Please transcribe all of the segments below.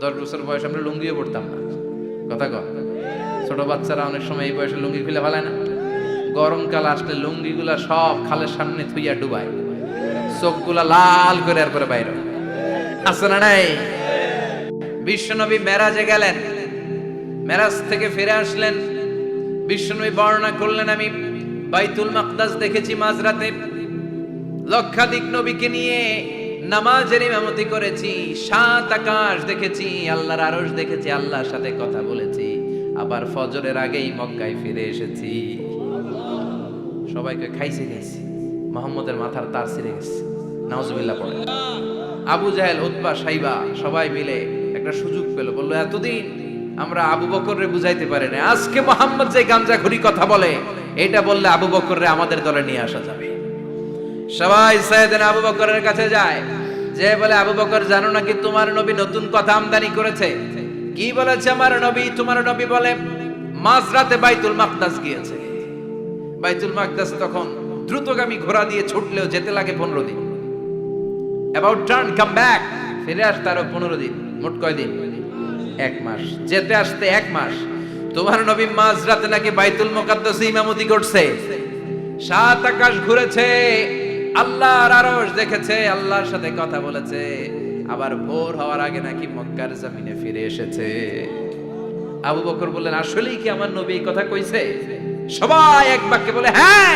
দশ বছর বয়স আমরা লুঙ্গিও পড়তাম না। কথা কর ছোট বাচ্চারা অনেক সময় এই বয়সে লুঙ্গি খুলে ফেলায় না। গরমকাল আসলে লুঙ্গিগুলা সব খালের সামনে থুইয়া ডুবায়। চোখগুলা লাল করে আর করে বাইরে। আছে না নাই? বিশ্বনবী মেরাজে গেলেন। মেরাজ থেকে ফিরে আসলেন। বিশ্বনবী বর্ণনা করলেন, আমি বাইতুল মাকদাস দেখেছি মাঝরাতে। লক্ষাধিক নবীকে নিয়ে নামাজের ইমামতি করেছি, সাত আকাশ দেখেছি, আল্লাহর আরশ দেখেছি, আল্লাহর সাথে কথা বলেছি। আবার ফজরের আগেই মক্কায় ফিরে এসেছি। সবাইকে খাইছে খাইছে। মোহাম্মদের মাথার তার ছিঁড়ে গেছে। নাউজুবিল্লাহ পড়ে। আবু জাহেল, উতবা, সাইবা, সবাই মিলে একটা সুযোগ পেল। বলল, এতদিন আমরা আবু বকররে বুঝাইতে পারি না আজকে মোহাম্মদ যে গাঞ্জাখুরি কথা বলে, এটা বললে আবু বকররে আমাদের দলে নিয়ে আসা যাবে। সবাই সাইয়েদিন আবু বকরের কাছে যায়। যে বলে, আবু বকর, জানো নাকি তোমার নবী নতুন কথা আমদানি করেছে? কি বলেছে আমার নবী? তোমার নবী বলে, মাঝরাতে বাইতুল মাকদাস গিয়েছে। বাইতুল মাকদাস তখন দ্রুতগামী ঘোড়া দিয়ে ছুটলেও যেতে লাগে পনেরো দিন। অ্যাবাউট টার্ন কাম ব্যাক ফিরে আসতে আরও পনেরো দিন, মোট কয় দিন? এক মাস। যেতে আসতে এক মাস। তোমার নবী মাঝরাতে নাকি বাইতুল মুকাদ্দাসে ইমামতি করছে? সাত আকাশ ঘুরেছে আল্লাহর আরশ দেখেছে, আল্লাহর সাথে কথা বলেছে। আবার ভোর হওয়ার আগে নাকি মক্কার জমিনে ফিরে এসেছে। আবু বকর বললেন, আসলেই কি আমার নবী এই কথা কইছে? সবাই এক বাক্যে বলে হ্যাঁ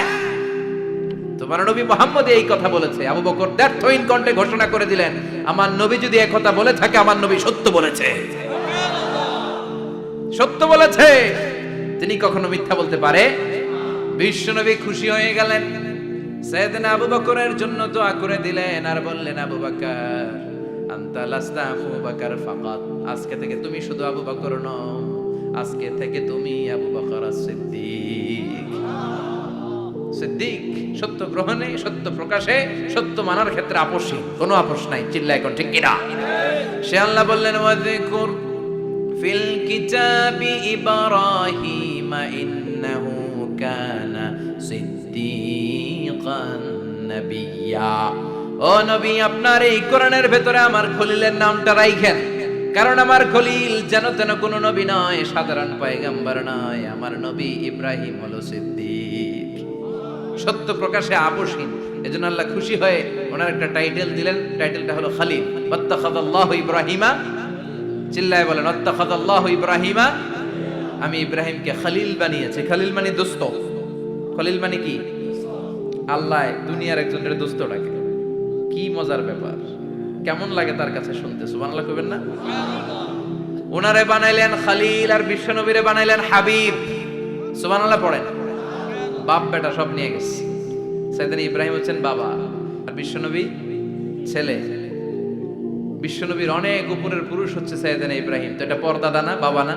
তোমার নবী মোহাম্মদ এই কথা বলেছে। আবু বকর দ্ব্যর্থহীন কণ্ঠে ঘোষণা করে দিলেন, আমার নবী যদি এক কথা বলে থাকে, আমার নবী সত্য বলেছে। সত্য বলেছে। তিনি কখনো মিথ্যা বলতে পারে? বিশ্ব নবী খুশি হয়ে গেলেন। সেদিন আবু বকরের জন্য দোয়া করে দিলেন আর বললেন, আবু বকর, আন্তা লাস্তা আবু বকর ফাকাত। আজকে থেকে তুমি শুধু আবু বকর নও, আজকে থেকে তুমি আবু বকর সিদ্দিক। সিদ্দিক, সত্য গ্রহণে, সত্য প্রকাশে, সত্য মানার ক্ষেত্রে আপোষী। কোনো আপোষ নাই চিল্লা এখন ঠিক কিনা? সে আল্লাহ বললেন, ওয়াযকুর ফিল কিতাবি ইব্রাহিম ইন্নাহু কানা সিদ্দিকান নাবিয়্যা ও নবী, আপনার এই কোরআনের ভেতরে আমার খলিলের নামটা রাইখেন। কারণ আমার খলিল যেন তেন কোনো নবী নয়, সাধারণ পয়গাম্বর নয়, আমার নবী ইব্রাহিম হলো সিদ্দিক। সত্য প্রকাশে আপসহীন এজন্য আল্লাহ খুশি হয়ে ওনার একটা টাইটেল দিলেন, টাইটেলটা হলো খালিল। ওয়াত্তাখাদাল্লাহু ইব্রাহিমা, চিল্লায় বলেন ওয়াত্তাখাদাল্লাহু ইব্রাহিমা। আমি ইব্রাহিমকে খালিল বানিয়েছি। খালিল মানে দোস্ত। খলিল মানে কি? আল্লাহ দুনিয়ার একজনের দোস্ত ডাকে। কি মজার ব্যাপার। কেমন লাগে তার কাছে শুনতে? সুবহানাল্লাহ কইবেন না? ওনারে বানাইলেন খালিল আর বিশ্বনবীরে বানাইলেন হাবিব। সুবহানাল্লাহ পড়েন। বাপ বেটা সব নিয়ে গেছে। সেদিন ইব্রাহিম হচ্ছেন বাবা আর বিশ্বনবী ছেলে। বিশ্বনবীর অনেক উপরের পুরুষ হচ্ছে সৈয়দানা ইব্রাহিম। তো এটা পর্দাদা না বাবা না?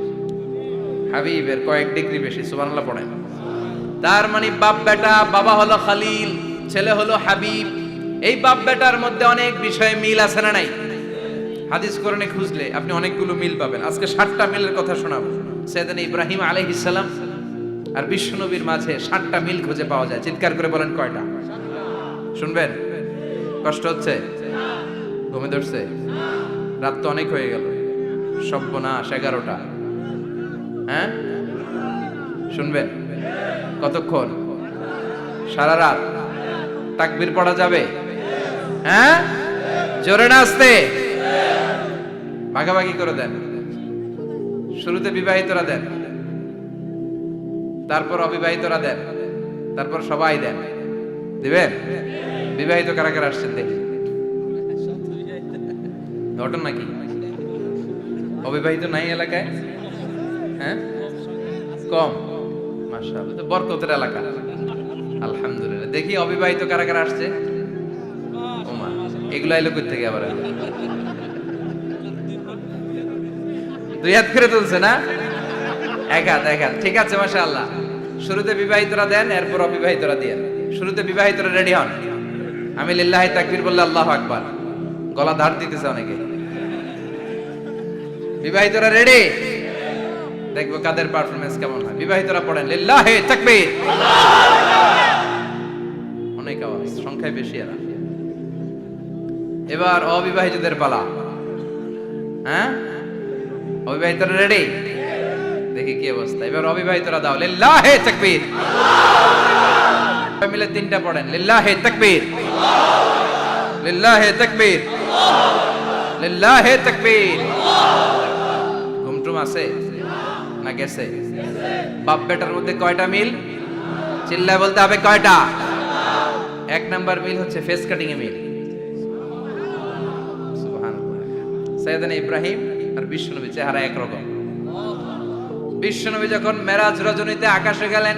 হাবিবের কয়েক ডিগ্রি বেশি, সুবহানাল্লাহ পড়েন। তার মানে বাপ বেটা, বাবা হলো খালিল, ছেলে হলো হাবিব। এই বাপ বেটার মধ্যে অনেক বিষয়ে মিল আছে না নাই? হাদিস কোরআনে খুঁজলে আপনি অনেকগুলো মিল পাবেন। আজকে ষাটটা মিলের কথা শোনাবো। সেদিন ইব্রাহিম আলাইহিস সালাম আর বিশ্বনবীর মাঝে ষাটটা মিল খুঁজে পাওয়া যায়। চিৎকার করে বলেন কয়টা? শুনবেন? কষ্ট হচ্ছে? ঘুমে ধরছে? রাত তো অনেক হয়ে গেল। সব্যনাশ এগারোটা। হ্যাঁ? শুনবেন। কতক্ষণ? সারা রাত তাকবির পড়া যাবে? হ্যাঁ? জোরে না আসতে? ভাগাভাগি করে দেন। শুরুতে বিবাহিতরা দেন। তারপর অবিবাহিতরা দেন। তারপর সবাই দেন। দিবেন? বিবাহিত কারা কারা আসছেন দেখি। ঘটন নাকি? অবিবাহিত নাই এলাকায়? হ্যাঁ? কম তো বরকতের এলাকা। আলহামদুলিল্লাহ। দেখি অবিবাহিত কারা কারা আসছে? এগুলো এলো কই থেকে আবার দুই হাত করে তুলছে না? এক হাত, এক ঠিক আছে মাসা আল্লাহ শুরুতে বিবাহিতরা দেন, এরপর অবিবাহিতরা দিয়ে। শুরুতে বিবাহিতরা রেডি হন। আমি লিল্লাহি তাকবীর বললে আল্লাহ আকবার। গলা ধার দিতেছে অনেকে। বিবাহিতরা রেডি? দেখব কাদের পারফরমেন্স কেমন হয়। বিবাহিতরা পড়েন, লিল্লাহি তাকবীর। অনেক আওয়াজ, সংখ্যায় বেশি এরা। এবার অবিবাহিতদের পালা। হ্যাঁ? অবিবাহিতরা রেডি দেখি কি অবস্থা। এবার অবিবাহিতরা দাও, লিল্লাহি তাকবীর। মিলে তিনটা পড়েন, লিল্লাহি তাকবীর। লিল্লাহি তাকবীর। লিল্লাহি তাকবীর। ঘুমটুম আছে? না গেছে? বাপ বেটার মধ্যে কয়টা মিল? চিল্লায় বলতে হবে কয়টা? এক নাম্বার মিল হচ্ছে ফেস কাটিং এ মিল সৈয়দান ইব্রাহিম আর বিশ্বনবী চেহারা একরকম। বিশ্বনবী যখন মেরাজ রজনীতে আকাশে গেলেন,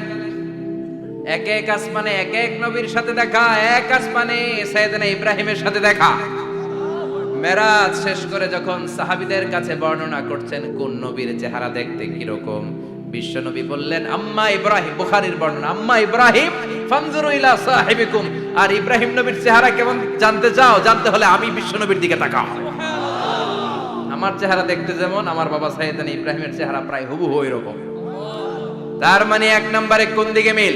এক এক আসমানে, এক এক নবীর সাথে দেখা, এক আসমানে সৈয়দানা ইব্রাহিমের সাথে দেখা। মেরাজ শেষ করে যখন সাহাবিদের কাছে বর্ণনা করছেন, কোন নবীর চেহারা দেখতে কীরকম? বিশ্বনবী বললেন, আম্মা ইব্রাহিম, বুখারীর বর্ণনা, আম্মা ইব্রাহিম, ফানজুরু ইলা সাহিবিকুম। আর ইব্রাহিম নবীর চেহারা কেমন? জানতে চাও? জানতে হলে আমি বিশ্বনবীর দিকে তাকাও। আমার চেহারা দেখতে যেমন, আমার বাবা সাইয়েদান ইব্রাহিমের চেহারা প্রায় হুবহু এরকম তার মানে এক নম্বরে কোন দিকে মিল?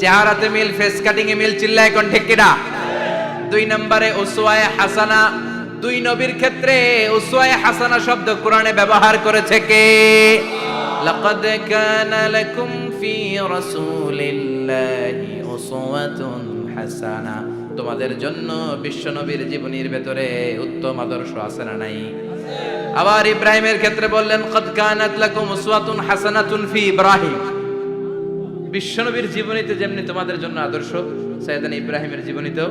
চেহারাতে মিল, ফেস কাটিং এ মিল, চিল্লায় কোন ঠিক কিনা দুই নম্বরে উসওয়ায়ে হাসানা। দুই নবীর ক্ষেত্রে উসওয়ায়ে হাসানা শব্দ কোরআনে ব্যবহার করেছে কে? লাকাদ কানা লাকুম ফি রাসূলিল্লাহি উসওয়াতুন হাসানা। তোমাদের জন্য বিশ্বনবীর জীবনীর ভেতরে উত্তম আদর্শ আছে না নাই? আবার ইব্রাহিমের ক্ষেত্রে বললেন কদ কানাত লাকুম উসওয়াতুন হাসানাতুন ফি ইব্রাহিম। বিশ্বনবীর জীবনীতে যেমনি তোমাদের জন্য আদর্শ সৈয়দান ইব্রাহিমের জীবনীতেও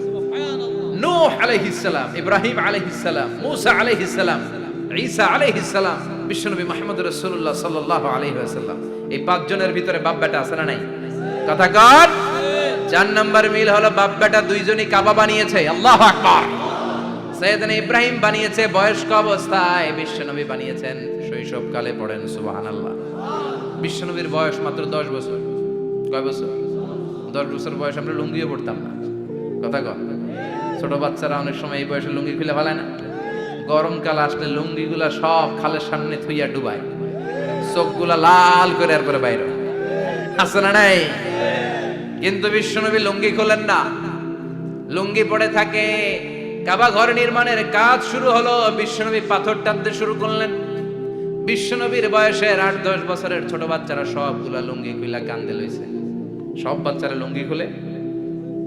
নূহ আলাইহিস সালাম, ইব্রাহিম আলাইহিস সালাম, মুসা আলাইহিস সালাম, ঈসা আলাইহিস সালাম, বিশ্বনবী মুহাম্মদ রাসূলুল্লাহ সাল্লাল্লাহু আলাইহি ওয়াসাল্লাম। এই পাঁচজনের ভিতরে বাপ বেটা আছে না নাই? কথা কর চার নাম্বার মিল হলো বাপ বেটা দুইজনই কাবা বানিয়েছে। আল্লাহু আকবার। সৈয়দনা ইব্রাহিম বানিয়েছে, বয়স্ক অবস্থায় বিশ্বনবী বানিয়েছেন। শৈশবকালে পড়েন, সুবহানাল্লাহ। বিশ্বনবীর বয়স মাত্র দশ বছর। কয় বছর? দশ বছর বয়স আমরা লুঙ্গিও পড়তাম না। কথা কর ছোট বাচ্চারা অনেক সময় এই বয়সে লুঙ্গি খুলে ফেলায় না। গরমকাল আসলে লুঙ্গিগুলা সব খালের সামনে থুইয়া ডুবায়। চোখগুলা লাল করে আর করে বাইরে। আছে না নাই? কিন্তু বিশ্বনবী লুঙ্গি খোলেন না। লুঙ্গি পড়ে থাকে, কাবা ঘর নির্মাণের কাজ শুরু হলো, বিশ্বনবী পাথর টানতে শুরু করলেন। বিশ্বনবীর বয়সের আট দশ বছরের ছোট বাচ্চারা সবগুলা লুঙ্গি খুলা কান্দে লইছে। সব বাচ্চারা লুঙ্গি খুলে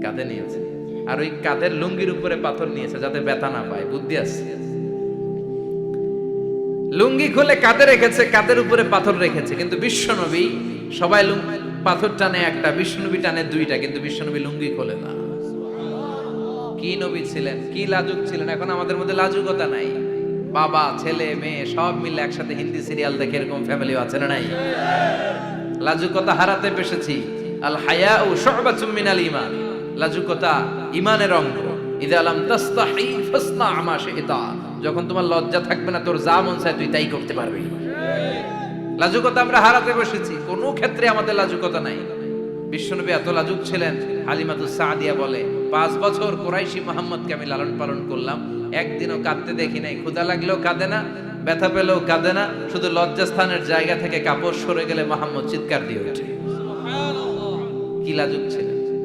কাঁধে নিয়েছে। আর ওই কাঁধের লুঙ্গির উপরে পাথর নিয়েছে যাতে ব্যথা না পায়। বুদ্ধি আছে? লুঙ্গি খুলে কাঁধে রেখেছে, কাঁধের উপরে পাথর রেখেছে। কিন্তু বিশ্বনবী সবাই পাথর টানে একটা, বিশ্বনবী টানে দুইটা, কিন্তু বিশ্বনবী লুঙ্গি খোলে না। কি নবী ছিলেন, কি লাজুক ছিলেন? এখন আমাদের মধ্যে লাজুকতা নাই। বাবা, ছেলে, মেয়ে, সব মিলে একসাথে হিন্দি সিরিয়াল দেখে এরকম ফ্যামিলি আছে না নাই? লাজুকতা হারাতে পেশেছি আল হায়া ও শুবাতুম মিনাল ঈমান লাজুকতা ঈমানের অঙ্গ। যখন তোমার লজ্জা থাকবে না, তোর যা মন চায় তুই তাই করতে পারবি। লাজুকতা আমরা হারাতে বসেছি। কোনো ক্ষেত্রে আমাদের লাজুকতা নাই। বিশ্বনবী এত লাজুক ছিলেন, হালিমাতুস সাদিয়া বলে, পাঁচ বছর কোরাইশি মোহাম্মদকে আমি লালন পালন করলাম। একদিনও কাঁদতে দেখি নাই। ক্ষুধা লাগলেও কাঁদে না, ব্যথা পেলেও কাঁদে না। শুধু লজ্জাস্থানের জায়গা থেকে কাপড় সরে গেলে মোহাম্মদ চিৎকার দিয়ে ওঠে। কি লাজুক ছিলেন?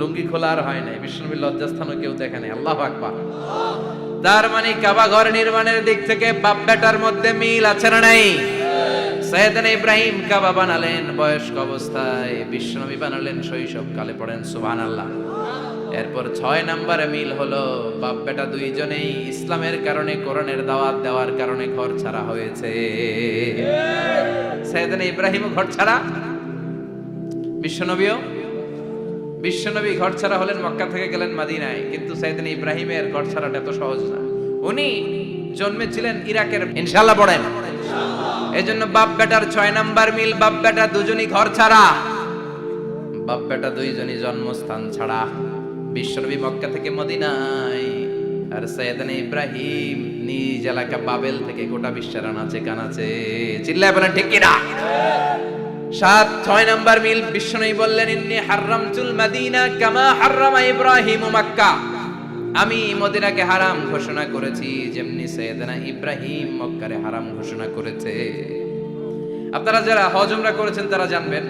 লুঙ্গি খোলা আর হয় নাই বিষ্ণুনবীর লজ্জাস্থানও কেউ দেখে নাই। আল্লাহ আকবার। তার মানে কাবা ঘর নির্মাণের দিক থেকে বাপ বেটার মধ্যে মিল আছে না নাই? সৈয়দান ইব্রাহিম কাবা বানালেন বয়স্ক অবস্থায়, বিশ্বনবী বানালেন শৈশব কালে পড়েন সুবহান আল্লাহ এরপর ছয় নম্বরে মিল হলো, বাপ বেটা দুইজনেই ইসলামের কারণে কোরআনের দাওয়াত দেওয়ার কারণে ঘর ছাড়া হয়েছে। সৈয়দান ইব্রাহিম ঘর ছাড়া, বিশ্বনবীও বিশ্বনবী ঘর ছাড়া হলেন মক্কা থেকে গেলেন মাদিনায়। কিন্তু সাইদিন ইব্রাহিমের ঘর ছাড়াটা এত সহজ না। উনি জন্মেছিলেন ইরাকের ইনশাল্লাহ পড়েন। এই জন্য বাপ বেটার ছয় নাম্বার মিল, বাপ বেটা দুজনই ঘর ছাড়া। বাপ বেটা দুইজনই জন্মস্থান ছাড়া। বিশ্বনবী মক্কা থেকে মদিনায়। আর সৈয়দান ইব্রাহিম নিজ এলাকা বাবেল থেকে গোটা বিশ্বের আনাচে কানাচে। চিল্লায় বলেন, ঠিক কিনা? সাত, ছয় নাম্বার মিল, বিষ্ণুই বললেন, ইন্নি হারামতুল মাদিনা কামা হারামা ইব্রাহিম মাক্কা। আমি মদিনাকে হারাম ঘোষণা করেছি, যেমনি সৈয়দনা ইব্রাহিম মক্কারে হারাম ঘোষণা করেছে। আপনারা যারা হজ উমরা করেছেন, তারা জানবেন,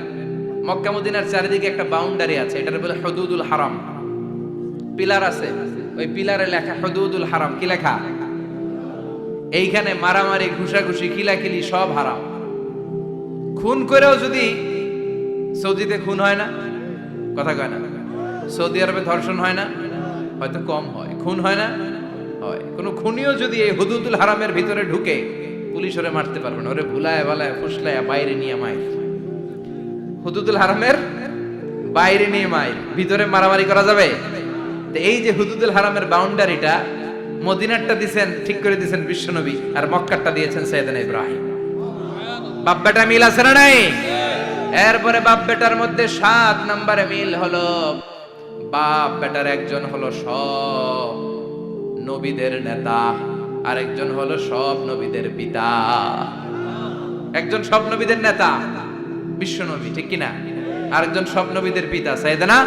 মক্কা মদিনার চারিদিকে একটা বাউন্ডারি আছে, এটার বলে হদুদুল হারাম। পিলার আছে, ওই পিলারে লেখা হদুদুল হারাম, কি লেখা? এইখানে মারামারি, ঘুষাঘুষি, খিলাখিলি সব হারাম। খুন করেও যদি সৌদিতে খুন হয় না, কথা কয় না। সৌদি আরবে ধর্ষণ হয় না, হয়তো কম হয়। খুন হয় না, হয়। কোনো খুনিও যদি এই হুদুদুল হারামের ভিতরে ঢুকে, পুলিশ ওরে মারতে পারবে না। ওরে ভুলায়, বালায়, ফুসলায়, বাইরে নিয়ে মায়ের। হুদুদুল হারামের বাইরে নিয়ে মায়ের। ভিতরে মারামারি করা যাবে? তো এই যে হুদুদুল হারামের বাউন্ডারিটা মদিনারটা দিছেন, ঠিক করে দিছেন বিশ্বনবী, আর মক্কারটা দিয়েছেন সৈয়দান ইব্রাহিম। বাপ বেটা মিল আছে না নাই? এরপরে বাপ বেটার মধ্যে সাত নম্বরে মিল হলো বাপ বেটার একজন হলো সব নবীদের নেতা, আরেকজন হলো সব নবীদের পিতা। একজন সব নবীদের নেতা, বিশ্ব নবী, ঠিক কিনা? আরেকজন সব নবীদের পিতা সাইদানা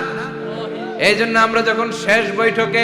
এই জন্য আমরা যখন শেষ বৈঠকে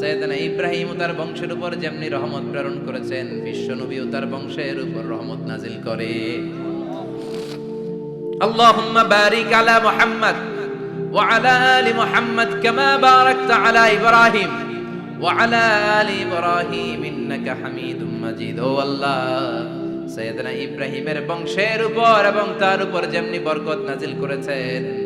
সৈয়দনা ইব্রাহিম তার বংশের উপর যেমনি রহমত প্রেরণ করেছেন বিশ্বনবী তার বংশের উপর রহমত নাজিল করে। আল্লাহুম্মা বারিক আলা মুহাম্মদ ওয়া আলা আলি মুহাম্মদ কামা বারাকতা ইব্রাহিমের বংশের উপর এবং তার উপর যেমনি বরকত নাজিল করেছেন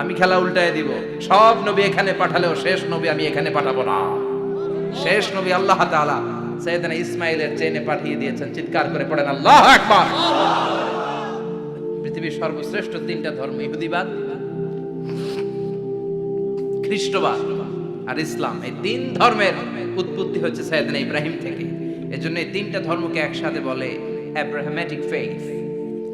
আমি খেলা উল্টায় দিব। সব নবী এখানে পাঠালেও শেষ নবী আমি এখানে পাঠাবো না। শেষ নবী আল্লাহ তাআলা সৈয়দনা ইসমাইলের চেনে পাঠিয়ে দিয়েছেন। চিৎকার করে পড়েন, আল্লাহ পৃথিবীর সর্বশ্রেষ্ঠ তিনটা ধর্ম, ইহুদিবাদ, খ্রিস্টবাদ আর ইসলাম। এই তিন ধর্মের উৎপত্তি হচ্ছে সৈয়দনা ইব্রাহিম থেকে। এজন্য এই তিনটা ধর্মকে একসাথে বলে অ্যাব্রাহামেটিক ফেইথ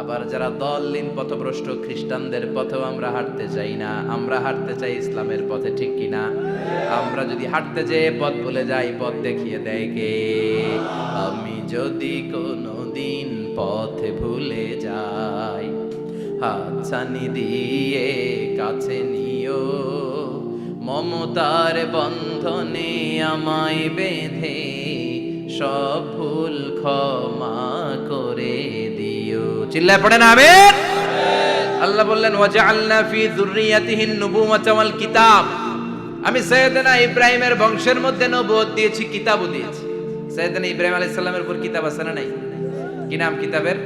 আবার যারা দলিন পথভ্রষ্ট খ্রিস্টানদের পথেও আমরা হাঁটতে চাই না, আমরা হাঁটতে চাই ইসলামের পথে, ঠিক কিনা আমরা যদি হাঁটতে যেয়ে পথ ভুলে যাই, পথ দেখিয়ে দেয় কে? আমি যদি কোনো দিন পথে ভুলে যাই, হাতছানি দিয়ে কাছে নিও, মমতার বন্ধনে আমায় বেঁধে, সব ভুল ক্ষমা করে চিল্লায় পড়েন আমিন আল্লাহ বললেন ওয়াজআলনা ফি যুররিয়াতিহিন নুবুওয়াতা ওয়াল কিতাব আমি সৈয়দনা ইব্রাহিমের বংশের মধ্যে নবুয়ত দিয়েছি কিতাবও দিয়েছি সৈয়দনা ইব্রাহিম আলাইহিস সালামের উপর কিতাব আছে না নাই কি নাম কিতাবের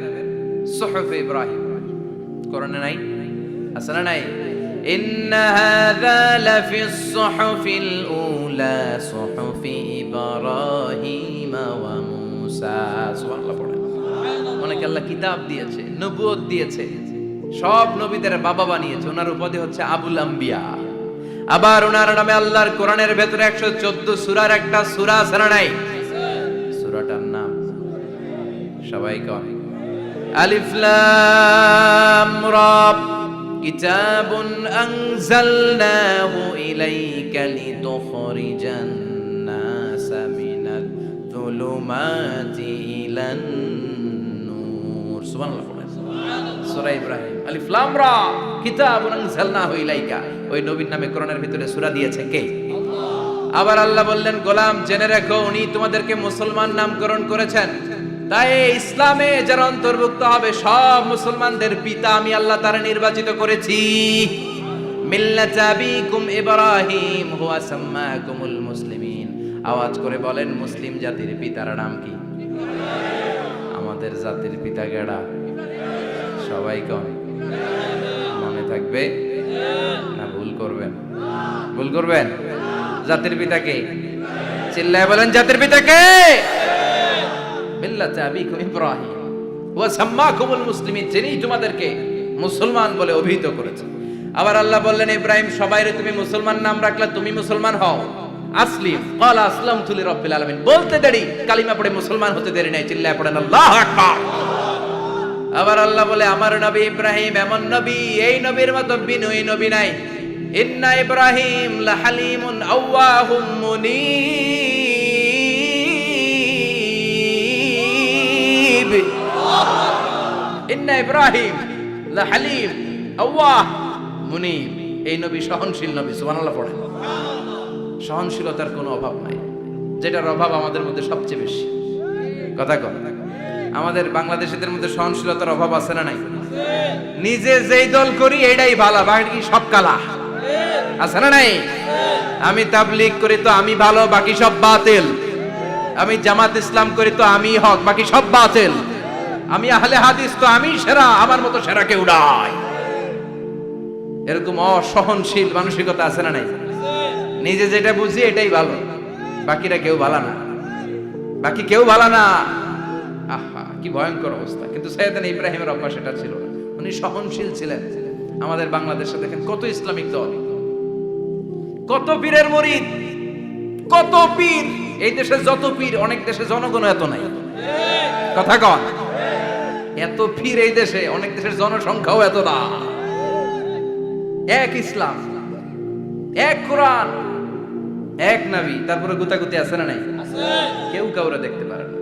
সুহফ ইব্রাহিম কোরআনে নাই আছে না নাই إن هذا لفي الصحف الأولى صحف إبراهيم وموسى سبحان الله পড়েন অনেকে আল্লাহ কিতাব দিয়েছে নবুয়ত দিয়েছে সব নবীদের বাবা বানিয়েছে ওনার উপাধি হচ্ছে আবুল আম্বিয়া আবার ওনার নামে আল্লাহর কোরআনের ভেতরে একশো চোদ্দ সুরার একটা সুরা আছে না নাই সুরাটার নাম সবাই কন আলিফ লাম রা كتاب أنزلناه إليك لتخرج الناس من الظلمات إلى النور ওই নামে ভিতরে দিয়েছে কে? আবার আল্লাহ বললেন, গোলাম, জেনে রেখো, উনি তোমাদেরকে মুসলমান নামকরণ করেছেন। তাই ইসলামে যারা অন্তর্ভুক্ত হবে, সব মুসলমানদের পিতা আমি আল্লাহ তারা নির্বাচিত করেছি। মুসলিমিন। আওয়াজ করে বলেন, মুসলিম জাতির পিতার নাম কি? আমাদের জাতির পিতা গেড়া। সবাই কম মনে থাকবে না ভুল করবেন? ভুল করবেন? জাতির পিতাকে চিল্লায় বলেন, জাতির পিতাকে মিল্লাতে যিনি তোমাদেরকে মুসলমান বলে অভিহিত আবার আল্লাহ বললেন, ইব্রাহিম, সবাইরে তুমি মুসলমান নাম রাখলে তুমি মুসলমান হও। আসলিম ক্বালা আসলামতু লিরাব্বিল আলামিন। বলতে দেরি, কালিমা পড়ে মুসলমান হতে দেরি নাই, চিল্লায় পড়েন, আল্লাহু আবার আল্লাহ বলে, আমার নবী ইব্রাহিম এমন নবী, এই নবীর মতো বিনয়ী নবী নাই। ইন্না ইব্রাহিম লাহালিমুন আওয়াহুম মুনিব। ইন্না ইব্রাহিম লাহালিম আওয়াহ মুনিব। এই নবী সহনশীল নবী, সুবহানাল্লাহ পড়েন। সহনশীলতার কোনো অভাব নাই। যেটার অভাব আমাদের মধ্যে সবচেয়ে বেশি। কথা কর আমাদের বাংলাদেশিদের মধ্যে সহনশীলতার অভাব আছে না নাই? নিজে যেই দল করি, এটাই ভালো, বাকি সব কালা। আছে না নাই? আমি তাবলিগ করি তো আমি ভালো, বাকি সব বাতিল। আমি জামাত ইসলাম করি তো আমি হক, বাকি সব বাতিল। আমি আহলে হাদিস তো আমি সেরা, আমার মতো সেরা কেউ নাই। এরকম অসহনশীল মানসিকতা আছে না নাই? নিজে যেটা বুঝি এটাই ভালো। বাকিরা কেউ ভালো না। বাকি কেউ ভালো না। আহা, কি ভয়ঙ্কর অবস্থা। কিন্তু সৈয়দান ইব্রাহিমের অভ্যাস এটা ছিল উনি সহনশীল ছিলেন। আমাদের বাংলাদেশে দেখেন কত ইসলামিক দল। কত পীরের মরিদ। কত পীর। এই দেশে যত পীর, অনেক দেশে জনগণ এত নাই। কথা কন। এত পীর এই দেশে, অনেক দেশের জনসংখ্যাও এত না। এক ইসলাম, এক কোরআন। এক নাবি তারপরে গুতাগুতি আছে না নাই? কেউ কাউরে দেখতে পারে না।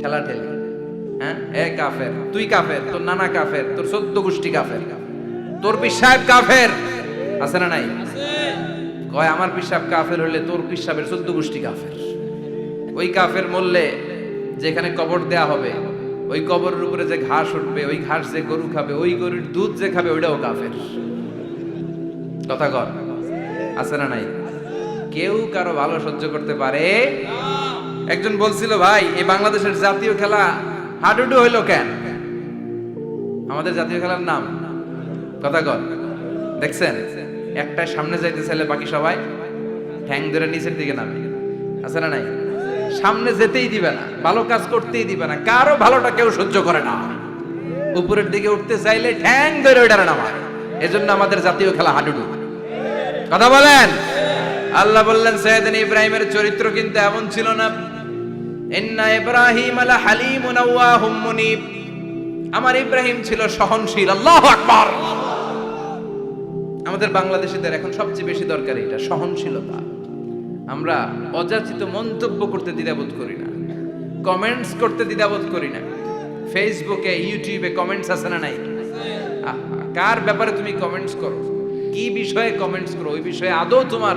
ঠেলা ঠেলি হ্যাঁ? এ কাফের তুই কাফের তোর নানা কাফের তোর সদ্য গোষ্ঠী কাফের। তোর পিসাব কাফের। আছে না নাই? কয় আমার পিসাব কাফের হলে তোর পিসাবের সদ্য গোষ্ঠী কাফের। ওই কাফের মরলে যেখানে কবর দেয়া হবে ওই কবরের উপরে যে ঘাস উঠবে ওই ঘাস যে গরু খাবে ওই গরুর দুধ যে খাবে ওইটাও কাফের। কথা কর। আছে না নাই? কেউ কারও ভালো সহ্য করতে পারে? একজন বলছিল, ভাই, এই বাংলাদেশের জাতীয় খেলা হাডুডু হইল কেন? আমাদের জাতীয় খেলার নাম? কথা কর দেখছেন? একটা সামনে যাইতে চাইলে বাকি সবাই ঠ্যাং ধরে নিচের দিকে নামে। আছে না নাই? সামনে যেতেই দিবে না, ভালো কাজ করতেই দিবে না, কারও ভালোটা কেউ সহ্য করে না। উপরের দিকে উঠতে চাইলে ঠ্যাং ধরে ওইটারে নামায়। এজন্য আমাদের জাতীয় খেলা হাডুডু। কথা বলেন? আল্লাহ বললেন, সৈয়দিন ইব্রাহিমের চরিত্র কিন্তু এমন ছিল না। ইন্না ইব্রাহিম আলা হালিমুন আওয়াহুম মুনিব। আমার ইব্রাহিম ছিল সহনশীল। আল্লাহু আকবার। আমাদের বাংলাদেশিদের এখন সবচেয়ে বেশি দরকার এটা, সহনশীলতা। আমরা অযাচিত মন্তব্য করতে দ্বিধাবোধ করি না। কমেন্টস করতে দ্বিধাবোধ করি না। ফেসবুকে, ইউটিউবে কমেন্টস আছে না নাই? কার ব্যাপারে তুমি কমেন্টস করো? কি বিষয়ে কমেন্টস করো? ওই বিষয়ে আদৌ তোমার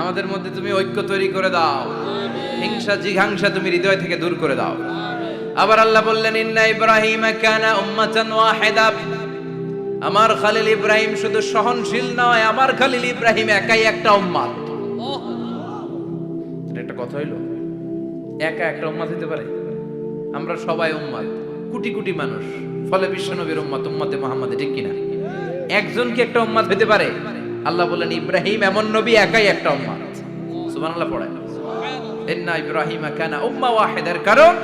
আমাদের মধ্যে তুমি ঐক্য তৈরি করে দাও। হিংসা জিঘাংসা তুমি হৃদয় থেকে দূর করে দাও। আবার আল্লাহ বললেন ইন্না ইব্রাহিম কানা উম্মাতান ওয়াহিদা। আমার খালিল ইব্রাহিম শুধু সহনশীল নয় আমার খালিল ইব্রাহিম একাই একটা উম্মাত এটা একটা কথা হইল একা একটা উম্মাত হতে পারে? আমরা সবাই উম্মাত কোটি কোটি মানুষ। ফলে বিশ্বনবীর উম্মাত উম্মতে মোহাম্মদে ঠিক কিনা? একজন কি একটা উম্মাত হতে পারে? আল্লাহ বলেন, ইব্রাহিম এমন নবী, একাই একটা উম্মাত সুবহানাল্লাহ পড়ে। ইন্না ইব্রাহিম কানা উম্মা ওয়াহিদার। কারণ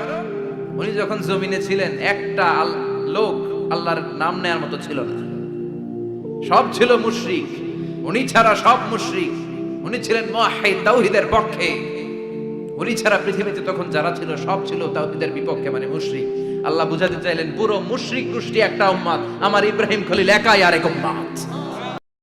উনি যখন জমিনে ছিলেন, একটা লোক আল্লাহর নাম নেয়ার মতো ছিল না। সব ছিল মুশরিক। উনি ছাড়া সব মুশরিক। উনি ছিলেন মুয়াহহিদ তাওহীদের পক্ষে। উনি ছাড়া পৃথিবীতে তখন যারা ছিল, সব ছিল তাওহীদের বিপক্ষে মানে মুশরিক। আল্লাহ বুঝাতে চাইলেন, পুরো মুশরিক গোষ্ঠী একটা উম্মাত আমার ইব্রাহিম খলিল একাই আরেক উম্মাত